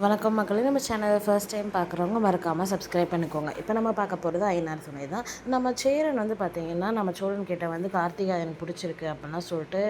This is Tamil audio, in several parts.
வணக்கம் மக்களே நம்ம சேனலை ஃபர்ஸ்ட் டைம் பார்க்குறவங்க மறக்காமல் சப்ஸ்கிரைப் பண்ணிக்கோங்க. இப்போ நம்ம பார்க்க போகிறது ஐநார் துணை தான். நம்ம சேரன் வந்து பார்த்திங்கன்னா நம்ம சோழன் கிட்ட வந்து கார்த்திகா எனக்கு பிடிச்சிருக்கு அப்படின்லாம் சொல்லிட்டு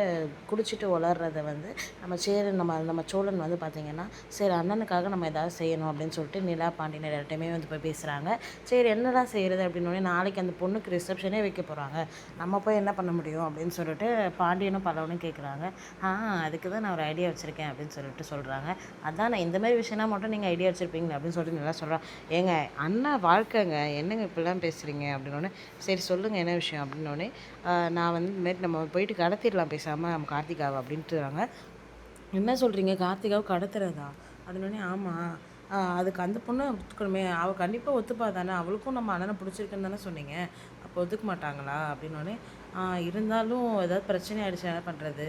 குடிச்சிட்டு வளர்றத வந்து நம்ம சேரன் நம்ம நம்ம சோழன் வந்து பார்த்திங்கன்னா சரி அண்ணனுக்காக நம்ம ஏதாவது செய்யணும் அப்படின்னு சொல்லிட்டு நிலா பாண்டியன் எல்லார்ட்டையுமே வந்து போய் பேசுகிறாங்க சரி என்னடா செய்கிறது அப்படின்னு நாளைக்கு அந்த பொண்ணுக்கு ரிசப்ஷனே வைக்க போகிறாங்க நம்ம போய் என்ன பண்ண முடியும் அப்படின்னு சொல்லிட்டு பாண்டியனும் பலவனும் கேட்குறாங்க ஆ அதுக்கு தான் நான் ஒரு ஐடியா வச்சுருக்கேன் அப்படின்னு சொல்லிட்டு சொல்கிறாங்க அதான் நான் இந்தமாதிரி விஷயம் விஷயம்னா மட்டும் நீங்கள் ஐடியா வச்சுருப்பீங்க அப்படின்னு சொல்லிட்டு நல்லா சொல்கிறான் ஏங்க அண்ணா வாழ்க்கைங்க என்னங்க இப்படிலாம் பேசுகிறீங்க அப்படின்னோடனே சரி சொல்லுங்கள் என்ன விஷயம்? அப்படின்னோடனே நான் வந்து இந்த நம்ம போயிட்டு கடத்திடலாம் பேசாமல் நம்ம கார்த்திகாவை அப்படின்ட்டுறாங்க. என்ன சொல்கிறீங்க கார்த்திகாவை கடத்துறதா? அப்படின்னோடனே ஆமாம் அதுக்கு அந்த பொண்ணு ஒத்துக்கணுமே. அவள் கண்டிப்பாக ஒத்துப்பா தானே. அவளுக்கும் நம்ம அண்ணனை பிடிச்சிருக்குன்னு தானே சொன்னீங்க. அப்போ ஒத்துக்க மாட்டாங்களா? அப்படின்னோடனே இருந்தாலும் ஏதாவது பிரச்சனை ஆகிடுச்சு என்ன பண்ணுறது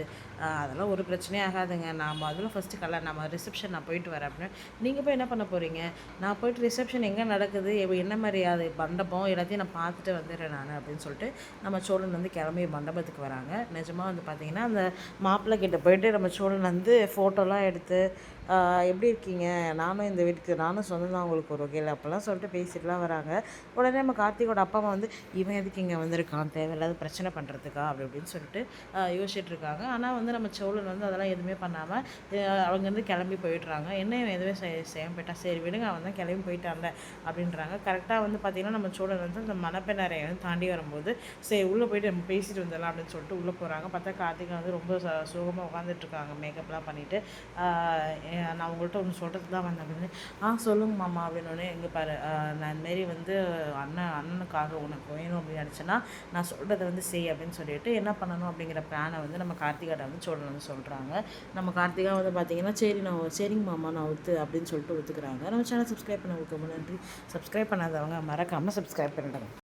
அதெல்லாம் ஒரு பிரச்சனையும் ஆகாதுங்க. நாம் அதெல்லாம் ஃபஸ்ட்டு கல்யாணம் நம்ம ரிசப்ஷன் நான் போயிட்டு வரேன். அப்படின்னு. நீங்கள் போய் என்ன பண்ண போகிறீங்க நான் போயிட்டு ரிசப்ஷன் எங்கே நடக்குது? என்ன மாதிரி அது மண்டபம் எல்லாத்தையும் நான் பார்த்துட்டு வந்துடுறேன் நான் அப்படின்னு சொல்லிட்டு நம்ம சோழன் வந்து கிளம்பி மண்டபத்துக்கு வராங்க. நிஜமாக வந்து பார்த்திங்கன்னா அந்த மாப்பிள்ளை கிட்ட போயிட்டு நம்ம சோழன் வந்து ஃபோட்டோலாம் எடுத்து எப்படி இருக்கீங்க? நானும் இந்த வீட்டுக்கு நானும் சொந்தம் தான் உங்களுக்கு ஒரு வகையில் அப்போல்லாம் சொல்லிட்டு பேசிட்டுலாம் வராங்க. உடனே நம்ம கார்த்திகோட அப்பா அம்மா வந்து இவன் எதுக்கு இங்கே வந்திருக்கான்? தேவையில்லாத பிரச்சனை பண்ணுறதுக்கா அப்படி அப்படின்னு சொல்லிட்டு யோசிச்சுட்டு இருக்காங்க ஆனால் வந்து நம்ம சோழன் வந்து அதெல்லாம் எதுவுமே பண்ணாமல் அவங்க வந்து கிளம்பி போயிடுறாங்க. என்ன இவன் எதுவுமே செய்ய செய்யாமல் போயிட்டான் சரி விடுங்க அவன் தான் கிளம்பி போயிட்டான்ல அப்படின்றாங்க. கரெக்டாக வந்து பார்த்திங்கன்னா நம்ம சோழன் வந்து அந்த மணப்பெண்ணறையை வந்து தாண்டி வரும்போது சரி உள்ளே போயிட்டு நம்ம பேசிட்டு வந்துடலாம் அப்படின்னு சொல்லிட்டு உள்ளே போகிறாங்க பார்த்தா கார்த்திகா வந்து ரொம்ப சுகமாக உட்காந்துட்ருக்காங்க மேக்கப்லாம் பண்ணிவிட்டு நான் உங்கள்கிட்ட ஒன்று சொல்கிறது தான் வந்தேன் அப்படின்னு. ஆ சொல்லுங்க மாமா அப்படின்னு எங்கே பாரு நான் இந்தமாரி வந்து அண்ணன் அண்ணனுக்காக உனக்கு வேணும் அப்படின்னு நினச்சேன்னா நான் சொல்கிறத வந்து செய் அப்படின்னு சொல்லிட்டு என்ன பண்ணணும் அப்படிங்கிற பிளானை வந்து நம்ம கார்த்திகாட்ட வந்து சொல்லணும்னு சொல்கிறாங்க நம்ம கார்த்திகா வந்து பார்த்தீங்கன்னா சரி நான் சரிங்க மாமா நான் ஒத்து அப்படின்னு சொல்லிட்டு ஒத்துக்கிறாங்க. நம்ம சேனல் சப்ஸ்கிரைப் பண்ண ரொம்ப நன்றி. சப்ஸ்கிரைப் பண்ணாதவங்க மறக்காமல் சப்ஸ்கிரைப் பண்ணிடுங்க.